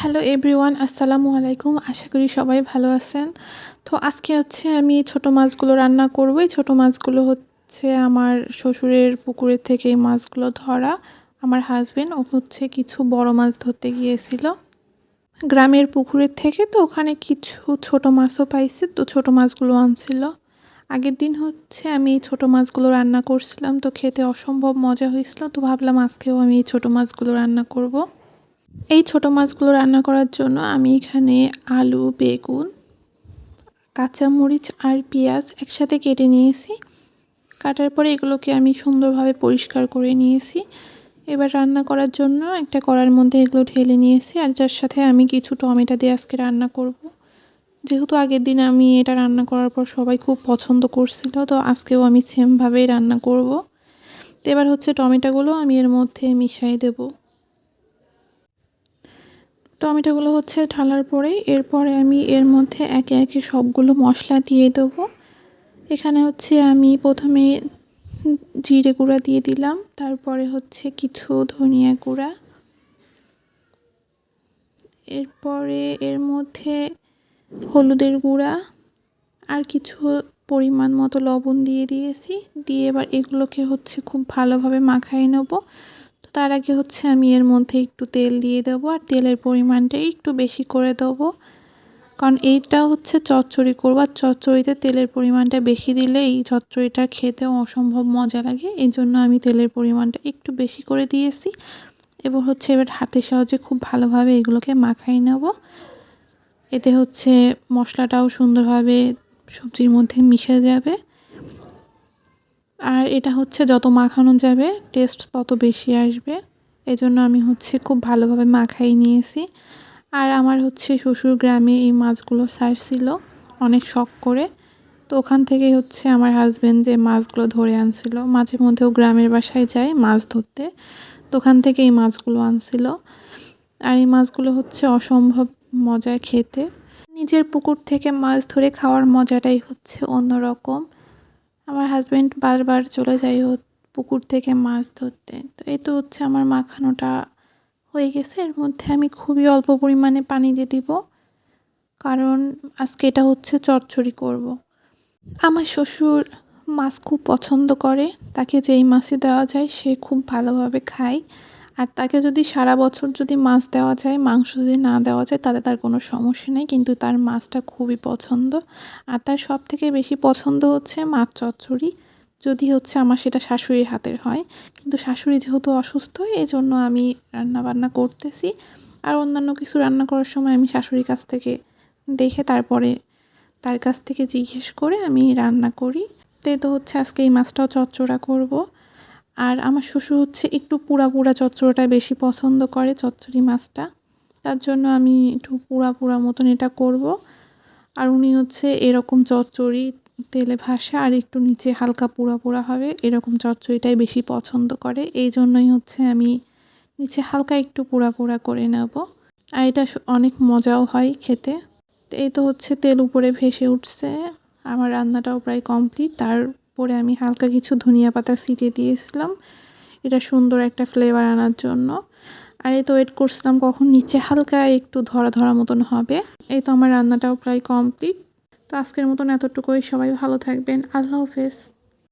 Hello everyone আসসালামু আলাইকুম আশা করি সবাই ভালো আছেন। তো আজকে হচ্ছে আমি ছোট মাছগুলো রান্না করব। এই ছোটো মাছগুলো হচ্ছে আমার শ্বশুরের পুকুরের থেকে এই মাছগুলো ধরা। আমার হাজবেন্ড ও হচ্ছে কিছু বড় মাছ ধরতে গিয়েছিল। গ্রামের পুকুরের থেকে তো ওখানে কিছু ছোট মাছও পাইছে, তো ছোট মাছগুলো আনছিল। আগের দিন হচ্ছে আমি এই ছোটো মাছগুলো রান্না করছিলাম, তো খেতে অসম্ভব মজা হয়েছিল, তো ভাবলাম আজকেও আমি এই ছোটো মাছগুলো রান্না করব। এই ছোট মাছগুলো রান্না করার জন্য আমি এখানে আলু, বেগুন, কাঁচামরিচ আর পেঁয়াজ একসাথে কেটে নিয়েছি কাটার পরে এগুলোকে আমি সুন্দরভাবে পরিষ্কার করে নিয়েছি এবার রান্না করার জন্য একটা কড়ার মধ্যে এগুলো ঢেলে নিয়েছি আর যার সাথে আমি কিছু টমেটো দিয়ে আজকে রান্না করব। যেহেতু আগের দিন আমি এটা রান্না করার পর সবাই খুব পছন্দ করছিল, তো আজকেও আমি সেমভাবেই রান্না করব। তো এবার হচ্ছে টমেটোগুলো আমি এর মধ্যে মিশাই দেবো টমেটোগুলো হচ্ছে ঢালার পরে এরপরে আমি এর মধ্যে একে একে সবগুলো মশলা দিয়ে দেবো। এখানে হচ্ছে আমি প্রথমে জিরে গুঁড়া দিয়ে দিলাম, তারপরে হচ্ছে কিছু ধনিয়া গুঁড়া। এরপরে এর মধ্যে হলুদের গুঁড়া আর কিছু পরিমাণ মতো লবণ দিয়ে দিয়েছি, দিয়ে এবার এগুলোকে হচ্ছে খুব ভালোভাবে মাখাই নেব। তার আগে হচ্ছে আমি এর মধ্যে একটু তেল দিয়ে দেবো আর তেলের পরিমাণটা একটু বেশি করে দেবো। কারণ এইটা হচ্ছে চচ্চড়ি করব আর চচ্চড়িতে তেলের পরিমাণটা বেশি দিলে এই চচ্চড়িটা খেতেও অসম্ভব মজা লাগে। এই জন্য আমি তেলের পরিমাণটা একটু বেশি করে দিয়েছি। এবার হচ্ছে এবার হাতের সাহায্যে খুব ভালোভাবে এগুলোকে মাখাই নেব। এতে হচ্ছে মশলাটাও সুন্দরভাবে সবজির মধ্যে মিশে যাবে। আর এটা হচ্ছে যত মাখানো যাবে টেস্ট তত বেশি আসবে। এই জন্য আমি হচ্ছে খুব ভালোভাবে মাখাই নিয়েছি। আর আমার হচ্ছে শ্বশুর গ্রামে এই মাছগুলো সারছিল, অনেক শখ করে। তো ওখান থেকেই হচ্ছে আমার হাজব্যান্ড যে মাছগুলো ধরে আনছিল, মাঝে মধ্যেও গ্রামের বাসায় যায় মাছ ধরতে। তো ওখান থেকে এই মাছগুলো আনছিল। আর এই মাছগুলো হচ্ছে অসম্ভব মজায় খেতে। নিজের পুকুর থেকে মাছ ধরে খাওয়ার মজাটাই হচ্ছে অন্যরকম। আমার হাজব্যান্ড বারবার চলে যায় পুকুর থেকে মাছ ধরতে। তো এই তো হচ্ছে আমার মাখানোটা হয়ে গেছে। এর মধ্যে আমি খুবই অল্প পরিমাণে পানি দিয়ে দিব। কারণ আজকে এটা হচ্ছে চচ্চড়ি করব। আমার শ্বশুর মাছ খুব পছন্দ করে। তাকে যেই মাছই দেওয়া যায় সে খুব ভালোভাবে খায়। আর তাকে যদি সারা বছর যদি মাছ দেওয়া যায়, মাংস যদি না দেওয়া যায়, তাতে তার কোনো সমস্যা নেই। কিন্তু তার মাছটা খুবই পছন্দ। আর তার সব থেকে বেশি পছন্দ হচ্ছে মাছ চচ্চড়ি। যদি হচ্ছে আমার সেটা শাশুড়ির হাতের হয়। কিন্তু শাশুড়ি যেহেতু অসুস্থ এই জন্য আমি রান্না বান্না করতেছি। আর অন্যান্য কিছু রান্না করার সময় আমি শাশুড়ির কাছ থেকে দেখে তারপরে তার কাছ থেকে জিজ্ঞেস করে আমি রান্না করি। তো হচ্ছে আজকে এই মাছটাও চচ্চড়া করব। আর আমার শ্বশুর হচ্ছে একটু পুরা পুরা চচ্চড়াটা বেশি পছন্দ করে, চচ্চড়ি মাছটা। তার জন্য আমি একটু পুরা পুরা মতন এটা করব। আর উনি হচ্ছে এরকম চচ্চড়ি, তেলে ভাসা আর একটু নিচে হালকা পোড়া পোড়া হবে, এরকম চচ্চড়িটাই বেশি পছন্দ করে। এই জন্যই হচ্ছে আমি নিচে হালকা একটু পোড়া পোড়া করে নেব। আর এটা অনেক মজাও হয় খেতে। এই তো হচ্ছে তেল উপরে ভেসে উঠছে। আমার রান্নাটাও প্রায় কমপ্লিট তারপরে আমি হালকা কিছু ধনিয়া পাতা ছিটিয়ে দিয়েছিলাম। এটা সুন্দর একটা ফ্লেভার আনার জন্য। আর এই তো ওয়েট করছিলাম কখন নিচে হালকা একটু ধরা ধরা মতন হবে। এই তো আমার রান্নাটাও প্রায় কমপ্লিট তো আজকের মতন এতটুকুই। সবাই ভালো থাকবেন। আল্লাহ হাফেজ।